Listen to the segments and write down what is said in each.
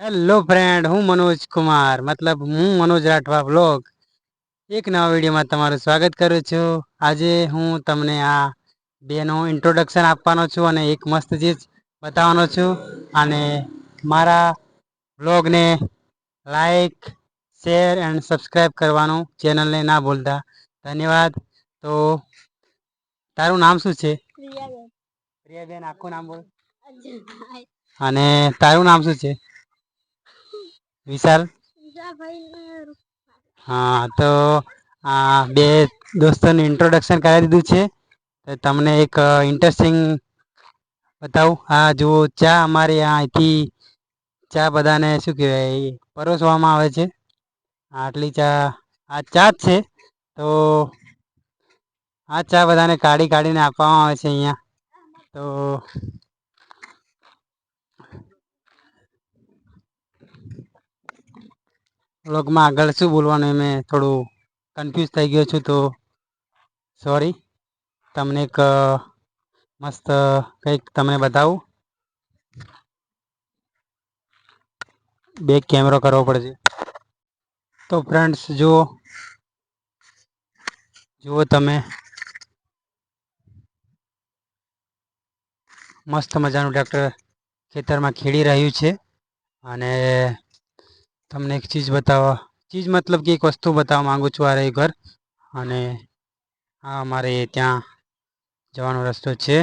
Hello friend હું મનોજ કુમાર. મતલબ હું મનોજ રાઠવા બ્લોગ એક નવા વિડીયોમાં તમારું સ્વાગત કરું છું. આજે હું તમને આ બેનું ઇન્ટ્રોડક્શન આપવાનો છું અને એક મસ્ત ચીજ બતાવવાનો છું. અને મારા બ્લોગને લાઈક શેર એન્ડ સબસ્ક્રાઈબ કરવાનું ચેનલને ના ભૂલતા. ધન્યવાદ. તો તારું નામ શું છે? પ્રિયાબેન. પ્રિયાબેન આખું નામ બોલ. અને તારું નામ શું છે? વિશાલ? હા, તો આ બે દોસ્તોનું ઇન્ટ્રોડક્શન કરાવી દીધું છે. તો તમને એક ઇન્ટરેસ્ટિંગ બતાવું. આ જુઓ, ચા અમારે અહીંથી, ચા બધાને શું કહેવાય પરોસવામાં આવે છે. આટલી ચા, આ ચા જ છે. તો આ ચા બધાને કાઢી કાઢીને આપવામાં આવે છે અહીંયા. તો વ્લોગમાં આગળ શું બોલવાનું મેં થોડું કન્ફ્યુઝ થઈ ગયો છું, તો સોરી તમને એક મસ્ત કંઈક તમને બતાવું. બેક કેમેરો કરવો પડશે. તો ફ્રેન્ડ્સ જુઓ. જુઓ તમે. મસ્ત મજાનું ટ્રેક્ટર ખેતરમાં ખેડી રહ્યું છે. અને તમને એક ચીજ બતાવવા. ચીજ મતલબ કે એક વસ્તુ બતાવવા માંગુ છું આ ઘર. અને આ અમારે ત્યાં જવાનો રસ્તો છે.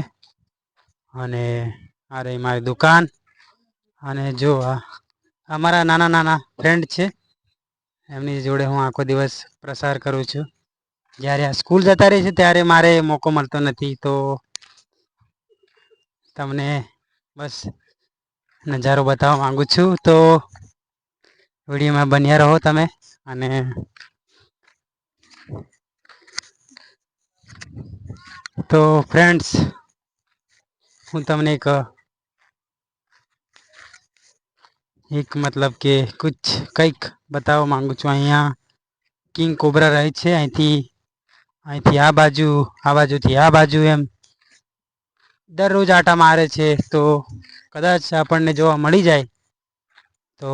અને આ રહી મારી દુકાન. અને જો આ, અમારા નાના નાના ફ્રેન્ડ છે. એમની જોડે હું આખો દિવસ પ્રસાર કરું છું. જ્યારે આ સ્કૂલ જતા રહી છે ત્યારે મારે મોકો મળતો નથી. તો તમને બસ નજારો બતાવવા માગું છું. તો વિડીયોમાં બન્યા રહો તમે અને તો ફ્રેન્ડ્સ હું તમને એક એક મતલબ કે કુછ કંઈક બતાવવા માંગુ છું. અહીંયા કિંગ કોબરા રહે છે, અહીંથી અહીંથી આ બાજુ, આ બાજુથી આ બાજુ એમ. દરરોજ આટા મારે છે, તો કદાચ આપણને જોવા મળી જાય. તો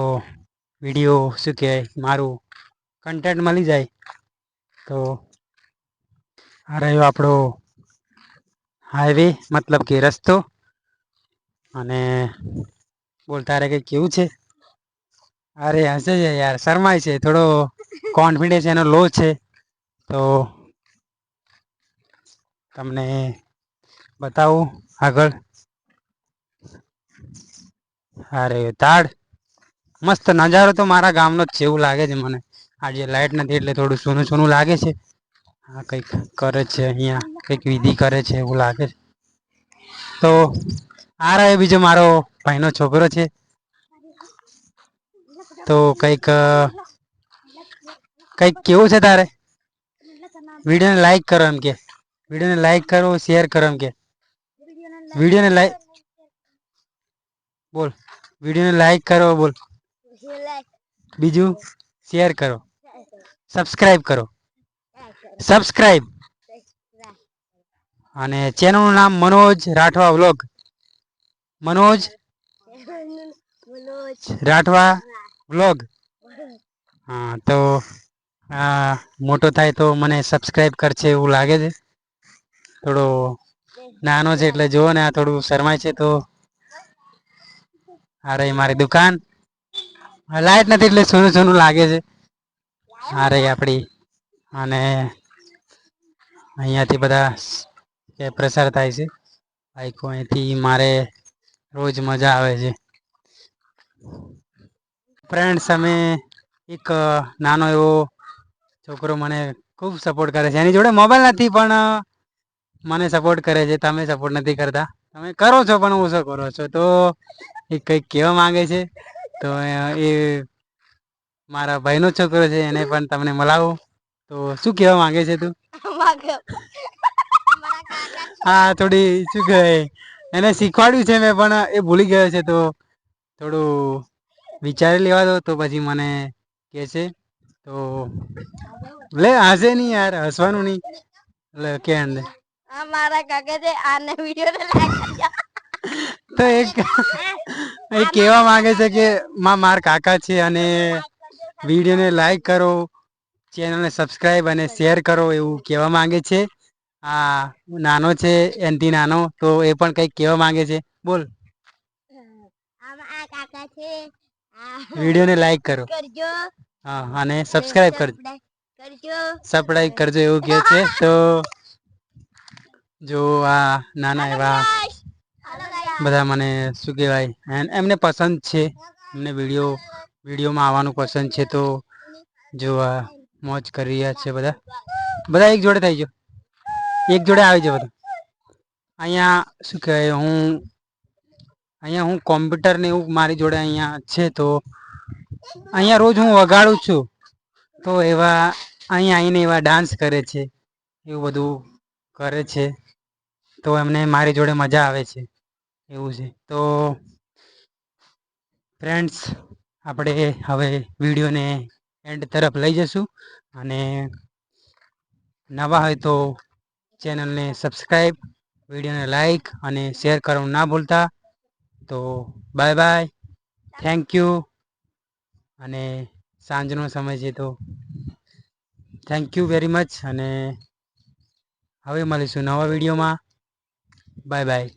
વીડિયો શું કહેવાય, મારું કન્ટેન્ટ મળી જાય, તો આ રહ્યો આપણો હાઈવે મતલબ કે રસ્તો. અને બોલ, તારે કંઈ કેવું છે? અરે હશે છે યાર, શરમાય છે, થોડો કોન્ફિડન્સ એનો લો છે. તો તમને બતાવું આગળ. અરે તાડ. મસ્ત નજારો તો મારા ગામનો જ છે, એવું લાગે છે મને. આજે લાઇટ નથી એટલે થોડું સોનું સોનું લાગે છે. હા કંઈક કરે છે અહીંયા, કંઈક વિધિ કરે છે, એવું લાગે છે. તો આ રહ્યો બીજો મારો ભાઈનો છોકરો છે. તો કંઈક કંઈક કેવું છે તારે? વિડીયોને લાઈક કરો એમ કે. વિડીયોને લાઈક કરો શેર કરો એમ કે. વિડીયોને લાઈક બોલ. વિડીયોને લાઈક કરો, બોલ. બીજું શેર કરો. સબસ્ક્રાઈબ કરો. સબસ્ક્રાઈબ અને ચેનલનું નામ મનોજ રાઠવા વ્લોગ મનોજ રાઠવા વ્લોગ હા, તો, આ, મોટો થાય તો મને સબસ્ક્રાઈબ કરશે એવું લાગે છે. થોડો નાનો છે એટલે જુઓ ને આ થોડું શરમાય છે તો. આ રહી મારી દુકાન. લાઈટ નથી એટલે સોનું સોનું લાગે છે. આ આપણી અને અહીંયાથી બધા પ્રસાર થાય છે. બાઈકો અહીંથી મારે રોજ મજા આવે છે. ફ્રેન્ડ્સ અમે એક નાનો એવો છોકરો મને ખૂબ સપોર્ટ કરે છે. એની જોડે મોબાઈલ નથી, પણ મને સપોર્ટ કરે છે. તમે સપોર્ટ નથી કરતા. તમે કરો છો, પણ ઓછો કરો છો? તો એ કંઈક કહેવા માંગે છે. તો એ મારા ભાઈનો છોકરો છે એને પણ તમને મળાવું. તો શું કહેવા માંગે છે તું? હા થોડી શું કહેવાય એને શીખવાડ્યું છે મેં પણ એ ભૂલી ગયો છે તો થોડું વિચારી લેવા દો તો પછી મને કહે છે. તો લે હસે નહીં યાર હસવાનું નહીં. એટલે કે અંદર. મારા કાકા છે આને વિડિયો તો એક એ કેવા માંગે છે કે માં માર કાકા છે અને વિડીયોને લાઈક કરો ચેનલને સબસ્ક્રાઈબ અને શેર કરો એવું કહેવા માંગે છે? આ નાનો છે એનથી નાનો તો એ પણ કંઈક કહેવા માંગે છે? બોલ. વિડીયોને લાઈક કરો. હા અને સબસ્ક્રાઈબ કરજો. સબસ્ક્રાઈબ કરજો એવું કહે છે તો જો આ નાના એવા બધા મને શું કહેવાય? એમને પસંદ છે. એમને વીડિયો, વિડીયોમાં આવવાનું પસંદ છે તો જોવા, મોજ કરી રહ્યા છે બધા. બધા એક જોડે થઈ જાઓ. એક જોડે આવી જાઓ બધા. અહીંયા શું કહેવાય? હું, અહીંયા હું કોમ્પ્યુટર ને એવું મારી જોડે અહીંયા છે તો અહીંયા રોજ હું વગાડું છું. તો એવા, અહીંયા આવીને એવા ડાન્સ કરે છે. એવું બધું કરે છે. તો એમને મારી જોડે મજા આવે છે. એવું છે. તો ફ્રેન્ડ્સ આપણે હવે વિડીયોને એન્ડ તરફ લઈ જશું અને નવા હોય તો ચેનલને સબસ્ક્રાઈબ વિડીયોને લાઈક અને શેર કરવાનું ના ભૂલતા. તો બાય બાય થેન્ક યુ અને સાંજનો સમય છે તો થેન્ક યુ વેરી મચ અને હવે મળીશું નવા વિડીયોમાં. Bye bye